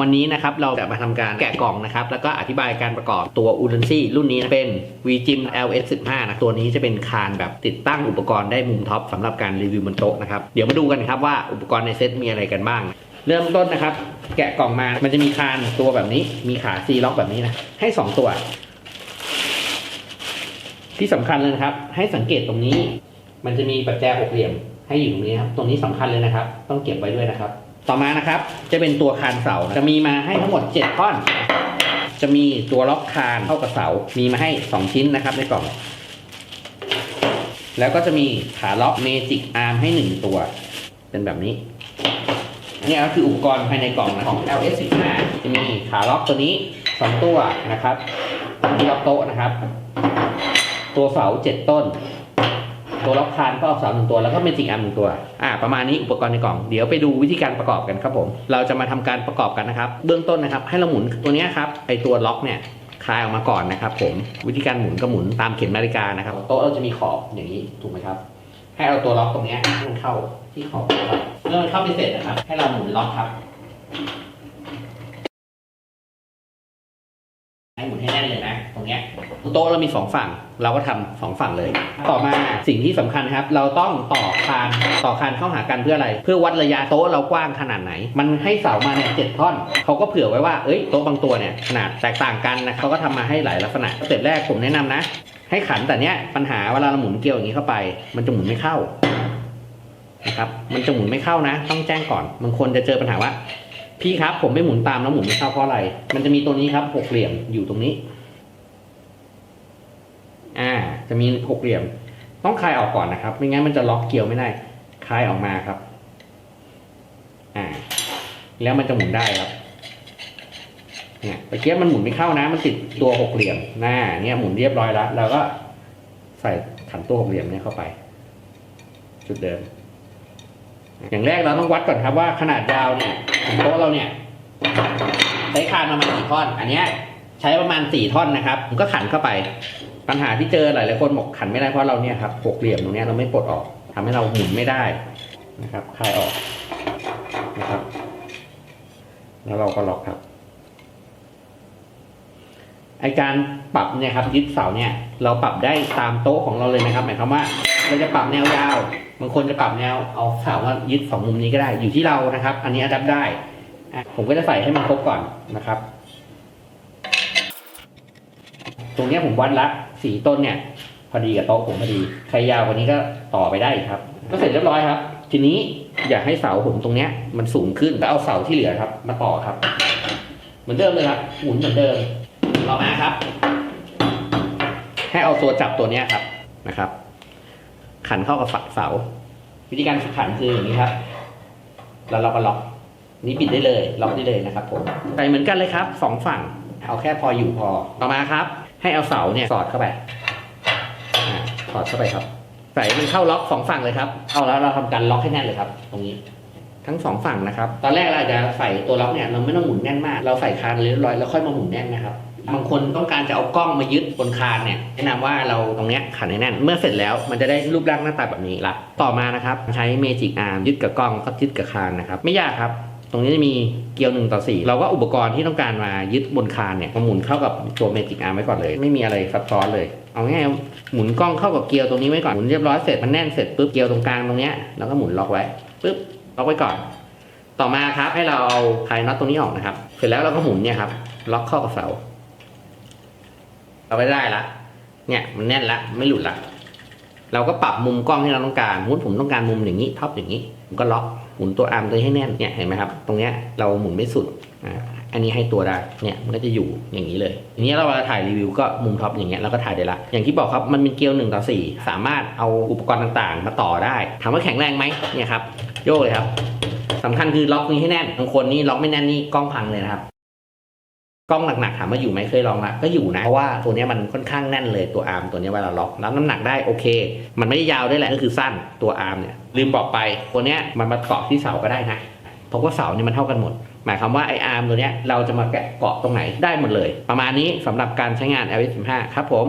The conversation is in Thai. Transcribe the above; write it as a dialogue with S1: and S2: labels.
S1: วันนี้นะครับเราจะมาทำการแกะกล่องนะครับ แล้วก็อธิบายการประกอบตัวอู n นซี่รุ่นนี้เป็น VGIM LS15 นะตัวนี้จะเป็นคานแบบติดตั้งอุปกรณ์ได้มุมท็อปสำหรับการรีวิวบนโต๊ะนะครับ เดี๋ยวมาดูกันครับว่าอุปกรณ์ในเซตมีอะไรกันบ้าง เริ่มต้นนะครับ แกะกล่องมา มันจะมีคานตัวแบบนี้ มีขาซีล็อกแบบนี้นะ ให้ 2 ตัว ที่สำคัญเลยนะครับ ให้สังเกตตรงนี้ มันจะมีปัจแจหกเหลี่ยมให้อยู่ตรงนี้ครับ ตรงนี้สำคัญเลยนะครับ ต้องเก็บไว้ด้วยนะครับ ต่อมานะครับ จะเป็นตัวคานเสาจะมีมาให้ทั้งหมด7ท่อน จะมีตัวล็อกคานเข้ากับเสา มีมาให้ 2 ชิ้นนะครับในกล่อง แล้วก็จะมีขาล็อกเมจิกอาร์มให้ 1 ตัว เป็นแบบนี้นี่ก็คืออุปกรณ์ภายในกล่องนะของ LS15 จะมีขาล็อกตัวนี้ 2 ตัวนะครับที่ล็อกโต๊ะนะครับ ตัวเสา 7 ต้นตัวล็อก คานก็เอาเสาหนึ่งตัวแล้วก็เมจิกอาร์มหนึ่งตัวอ่าประมาณนี้อุปกรณ์ในกล่องเดี๋ยวไปดูวิธีการประกอบกันครับผม เราจะมาทำการประกอบกันนะครับเบื้องต้นนะครับให้เราหมุนตัวนี้ครับไอตัวล็อกเนี่ยคลายออกมาก่อนนะครับ ผมวิธีการหมุนก็หมุนตามเข็มนาฬิกานะครับโต๊ะเราจะมีขอบอย่างนี้ถูกไหมครับ ให้เอาตัวล็อกตรงนี้ให้มันเข้าที่ขอบเมื่อมันเข้าไปเสร็จนะครับ ให้เราหมุนล็อกครับให้หมุนให้แน่นเลยนะ ตรงเนี้ยโต๊ะเรามีสองฝั่ง เราก็ทำสองฝั่งเลย ต่อมาสิ่งที่สำคัญครับ เราต้องต่อคานต่อคานเข้าหากันเพื่ออะไร เพื่อวัดระยะโต๊ะเรากว้างขนาดไหน มันให้เสามาเนี่ยเจ็ดท่อนเขาก็เผื่อไว้ว่าเอ้ยโต๊ะบางตัวเนี่ยขนาดแตกต่างกันนะเขาก็ทำมาให้หลายลักษณะสเต็ปแรกผมแนะนำนะ ให้ขันแต่เนี้ยปัญหาเวลาเราหมุนเกลียวอย่างนี้เข้าไป มันจะหมุนไม่เข้านะครับมันจะหมุนไม่เข้านะ ต้องแจ้งก่อนบางคนจะเจอปัญหาว่าพี่ครับผมไม่หมุนตามแล้วหมุนไม่เข้าเพราะอะไร มันจะมีตัวนี้ครับหกเหลี่ยมอยู่ตรงนี้ อ่า จะมีหกเหลี่ยม ต้องคลายออกก่อนนะครับ ไม่งั้นมันจะล็อกเกลียวไม่ได้ คลายออกมาครับ อ่า แล้วมันจะหมุนได้ครับ เนี่ยตะเกียบมันหมุนไม่เข้านะ มันติดตัวหกเหลี่ยมหน้าเนี่ยหมุนเรียบร้อยแล้วเราก็ใส่ขันตัวหกเหลี่ยมเนี่ยเข้าไป จุดเดิม อย่างแรกเราต้องวัดก่อนครับว่าขนาดยาวเนี่ยของโต๊ะเราเนี่ยใช้คานประมาณกี่ท่อน อันเนี้ย ใช้ประมาณสี่ท่อนนะครับผมก็ขันเข้าไป ปัญหาที่เจอหลายๆคนบอกขันไม่ได้เพราะเราเนี่ยครับหกเหลี่ยมตรงเนี้ยเราไม่ปลดออกทำให้เราหมุนไม่ได้นะครับคลายออกนะครับ แล้วเราก็ล็อกครับไอการปรับเนี่ยครับยึดเสาเนี่ย เราปรับได้ตามโต๊ะของเราเลยนะครับ หมายความว่า เราจะปรับแนวยาวบางคนจะปรับแนวเอาเสามายึดสองมุมนี้ก็ได้อยู่ที่เรานะครับ อันนี้อัดับได้ ผมก็จะใส่ให้มันครบก่อนนะครับ ตรงนี้ผมวัดละสีต้นเนี่ย พอดีกับโต๊ะผมพอดีใครยาวกว่านี้ก็ต่อไปได้ครับ ก็เสร็จเรียบร้อยครับ ทีนี้อยากให้เสาผมตรงเนี้ย มันสูงขึ้นก็เอาเสาที่เหลือครับ มาต่อครับ เหมือนเดิมเลยครับหมุนเหมือนเดิมต่อมาครับ ให้เอาตัวจับตัวเนี้ยครับนะครับ ขันเข้ากับฝักเสา วิธีการขันคืออย่างนี้ครับ แล้วเราก็ล็อกนี่ปิดได้เลยล็อกได้เลยนะครับผมใส่เหมือนกันเลยครับสองฝั่งเอาแค่พออยู่พอต่อมาครับ ให้เอาเสาเนี่ยสอดเข้าไปอ่าสอดเข้าไปครับ ใส่มันเข้าล็อกสองฝั่งเลยครับ เอาแล้วเราทำการล็อกให้แน่นเลยครับ ตรงนี้ ทั้งสองฝั่งนะครับ ตอนแรกเราจจะใส่ตัวล็อกเนี่ยเราไม่ต้องหมุนแน่นมาก เราใส่คานเรียบร้อยแล้วค่อยมาหมุนแน่นนะครับบางคนต้องการจะเอากล้องมายึดบนคานเนี่ยแนะนำว่าเราตรงเนี้ยขันให้แน่น เมื่อเสร็จแล้วมันจะได้รูปร่างหน้าตาแบบนี้ละต่อมานะครับ ใช้เมจิกอาร์มยึดกับกล้องก็ยึดกับคานนะครับ ไม่ยากครับ ตรงนี้จะมีเกลียวหนึ่งต่อสี่เราก็อุปกรณ์ที่ต้องการมายึดบนคานเนี่ยมาหมุนเข้ากับตัวเมจิกอาร์มไว้ก่อนเลย ไม่มีอะไรซับซ้อนเลย เอาง่ายๆหมุนกล้องเข้ากับเกลียวตรงนี้ไว้ก่อนหมุนเรียบร้อยเสร็จมันแน่นเสร็จปุ๊บเกลียวตรงกลางตรงเนี้ยแล้วก็หมุนล็อกไว้ปุ๊บล็อกไว้ก่อน ต่อมาครับให้เราเอาคลายน็อตตรงนี้ออกนะครับ เสร็จแล้วเราก็หมุนเนี่ยครับล็อกเข้ากับเสาเอาไปได้ละเนี่ยมันแน่นละไม่หลุดละ เราก็ปรับมุมกล้องที่เราต้องการมมติผมต้องการมุมอย่างนี้ท็อปอย่างนี้ผมก็ล็อกหมุนตัวอาร์มตัวให้แน่นเนี่ยเห็นไหมครับ ตรงเนี้ยเราหมุนไม่สุดอ่าอันนี้ให้ตัวได้เนี่ยมันก็จะอยู่อย่างนี้เลยทีนี้เราเวลาถ่ายรีวิวก็มุมท็อปอย่างเงี้ยเราก็ถ่ายได้ละอย่างที่บอกครับมันเป็นเกลียวหนึ่งต่อสี่สามารถเอาอุปกรณ์ต่างๆ มาต่อได้ถามว่าแข็งแรงไหมเนี่ยครับโยกเลยครับสำคัญคือล็อกนี้ให้แน่นบางคนนี่ล็อกไม่แน่นนี่กล้องพังเลยนะครับ กล้องหนักๆถามว่าอยู่ไหมเคยลองละก็อยู่นะ เพราะว่าตัวนี้มันค่อนข้างแน่นเลยตัวอาร์มตัวนี้เวลาล็อกรับน้ำหนักได้โอเค มันไม่ได้ยาวด้วยแหละก็คือสั้นตัวอาร์มเนี่ยลืมบอกไปตัวนี้มันมาเกาะที่เสาก็ได้นะเพราะว่าเสาเนี่ยมันเท่ากันหมด หมายความว่าไออาร์มตัวนี้เราจะมาแกะเกาะตรงไหนได้หมดเลย ประมาณนี้สำหรับการใช้งาน L15 ครับผม